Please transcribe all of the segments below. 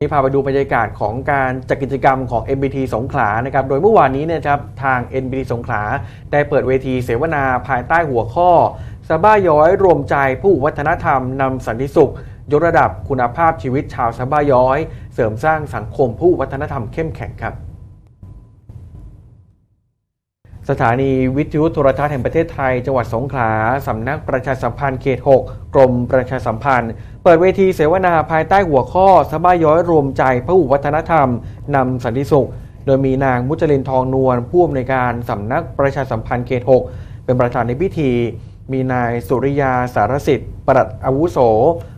นี่พาไปดูบรรยากาศของการจัดกิจกรรมของ MBT สงขลานะครับ โดยเมื่อวานนี้เนี่ยครับทาง MBT สงขลาได้เปิดเวทีเสวนาภายใต้หัวข้อสบ้าย้อยรวมใจผู้วัฒนธรรมนำสันติสุข ยกระดับคุณภาพชีวิตชาวสบ้าย้อย เสริมสร้างสังคมผู้วัฒนธรรมเข้มแข็งครับ สถานีวิทยุโทรทัศน์แห่งประเทศไทย จังหวัดสงขลาสำนักประชาสัมพันธ์เขต 6 กรมประชาสัมพันธ์ เปิดเวทีเสวนาภายใต้หัวข้อสบายย้อยรวมใจพหุวัฒนธรรม นำสันติสุข โดยมีนางมุจลินทองนวลผู้อำนวยการสำนักประชาสัมพันธ์เขต 6 เป็นประธานในพิธี มีนายสุริยาสารสิทธิ์ปลัดอาวุโส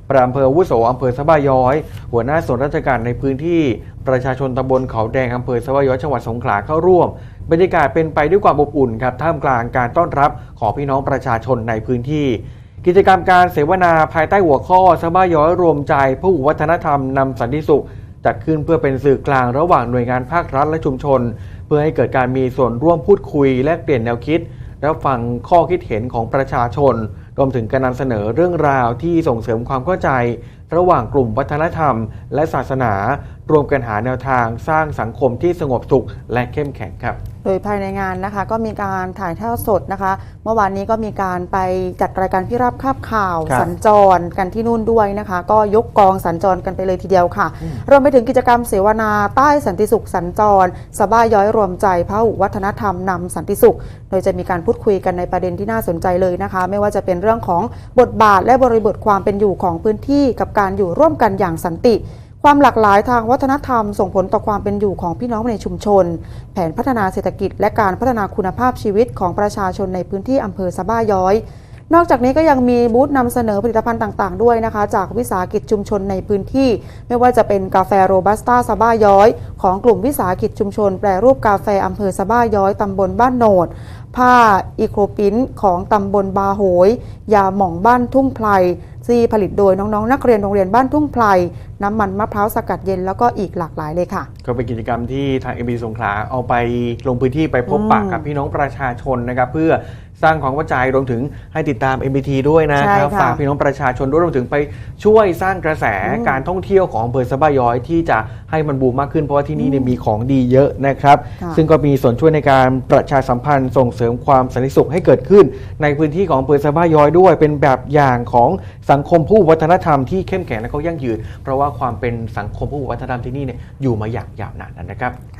ปลัดอำเภออาวุโสอำเภอสบาย้อย หัวหน้าส่วนราชการในพื้นที่ ประชาชนตำบลเขาแดงอำเภอสบาย้อยจังหวัดสงขลาเข้าร่วม บรรยากาศเป็นไปด้วยความอบอุ่นครับท่ามกลางการต้อนรับของพี่น้องประชาชนในพื้นที่ กิจกรรมการเสวนาภายใต้หัวข้อสบาย้อยรวมใจผู้วัฒนธรรมนำสันติสุข จัดขึ้นเพื่อเป็นสื่อกลางระหว่างหน่วยงานภาครัฐและชุมชน เพื่อให้เกิดการมีส่วนร่วมพูดคุยแลกเปลี่ยนแนวคิดรับฟังข้อคิดเห็นของประชาชน รวมถึงการนำเสนอเรื่องราวที่ส่งเสริมความเข้าใจ ระหว่างกลุ่มวัฒนธรรม และศาสนา รวมกันหาแนวทางสร้างสังคมที่สงบสุขและเข้มแข็งครับ โดยภายในงานนะคะก็มีการถ่ายทอดสดนะคะ เมื่อวานนี้ก็มีการไปจัดรายการพิรับคาบข่าวครับสัญจรกันที่นู่นด้วยนะคะ ก็ยกกองสัญจรกันไปเลยทีเดียวค่ะอืมรวมไปถึงกิจกรรมเสวนาใต้สันติสุขสัญจรสบ้าย้อยรวมใจพหุวัฒนธรรมนำสันติสุข โดยจะมีการพูดคุยกันในประเด็นที่น่าสนใจเลยนะคะ ไม่ว่าจะเป็นเรื่องของบทบาทและบริบทความเป็นอยู่ของพื้นที่กับการอยู่ร่วมกันอย่างสันติ ความหลากหลายทางวัฒนธรรมส่งผลต่อความเป็นอยู่ของพี่น้องในชุมชน แผนพัฒนาเศรษฐกิจ และการพัฒนาคุณภาพชีวิตของประชาชนในพื้นที่อำเภอสะบ้าย้อย นอกจากนี้ก็ยังมีบูธนำเสนอผลิตภัณฑ์ต่างๆ ด้วยนะคะ จากวิสาหกิจชุมชนในพื้นที่ ไม่ว่าจะเป็นกาแฟโรบัสต้าสะบ้าย้อย ของกลุ่มวิสาหกิจชุมชน แปรรูปกาแฟอำเภอสะบ้าย้อยตำบลบ้านโหนดผ้าอีโครปิ้นของตำบลบาโหย ยาหม่องบ้านทุ่งไพร ที่ผลิตโดยน้องๆ นักเรียนโรงเรียนบ้านทุ่งไพรน้ำมันมะพร้าวสกัดเย็นแล้วก็อีกหลากหลายเลยค่ะ ก็เป็นกิจกรรมที่ทางเอ็มบีสงขลาเอาไปลงพื้นที่ไปพบปะกับพี่น้องประชาชนนะครับเพื่อ สร้างความเข้าใจรวมถึงให้ติดตาม MBT ด้วยนะใช่ครับค่ะฝากพี่น้องประชาชนด้วยรวมถึงไปช่วยสร้างกระแสอืมการท่องเที่ยวของอำเภอสะบาย้อยที่จะให้มันบูมมากขึ้นเพราะว่าที่นี่เนี่ยมีของดีเยอะนะครับ ค่ะ ซึ่งก็มีส่วนช่วยในการประชาสัมพันธ์ส่งเสริมความสันติสุขให้เกิดขึ้น ในพื้นที่ของอำเภอสะบาย้อยด้วย เป็นแบบอย่างของสังคมผู้วัฒนธรรมที่เข้มแข็งและก็ยั่งยืน เพราะว่าความเป็นสังคมผู้วัฒนธรรมที่นี่เนี่ยอยู่มาอย่างยาวนานนะครับค่ะ